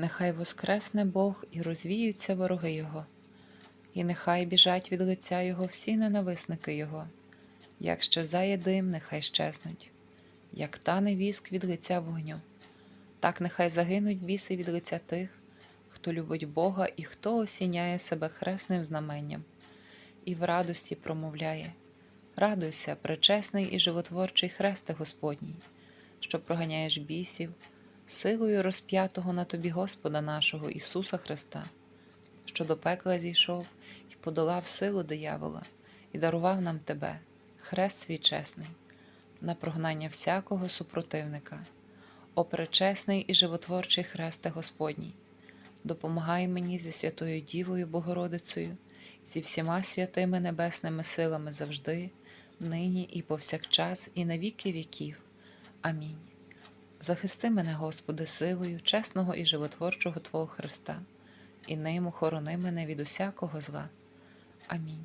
Нехай воскресне Бог і розвіються вороги Його, і нехай біжать від лиця Його всі ненависники Його, як щезає дим, нехай щезнуть, як тане віск від лиця вогню, так нехай загинуть біси від лиця тих, хто любить Бога і хто осіняє себе хресним знаменням, і в радості промовляє: Радуйся, пречесний і животворчий хресте Господній, що проганяєш бісів силою розп'ятого на тобі Господа нашого Ісуса Христа, що до пекла зійшов і подолав силу диявола, і дарував нам Тебе, хрест свій чесний, на прогнання всякого супротивника, о пречесний і животворчий хресте Господній, допомагай мені зі Святою Дівою Богородицею, зі всіма святими небесними силами завжди, нині і повсякчас, і на віки віків. Амінь. Захисти мене, Господи, силою чесного і животворчого Твого Христа, і ним охорони мене від усякого зла. Амінь.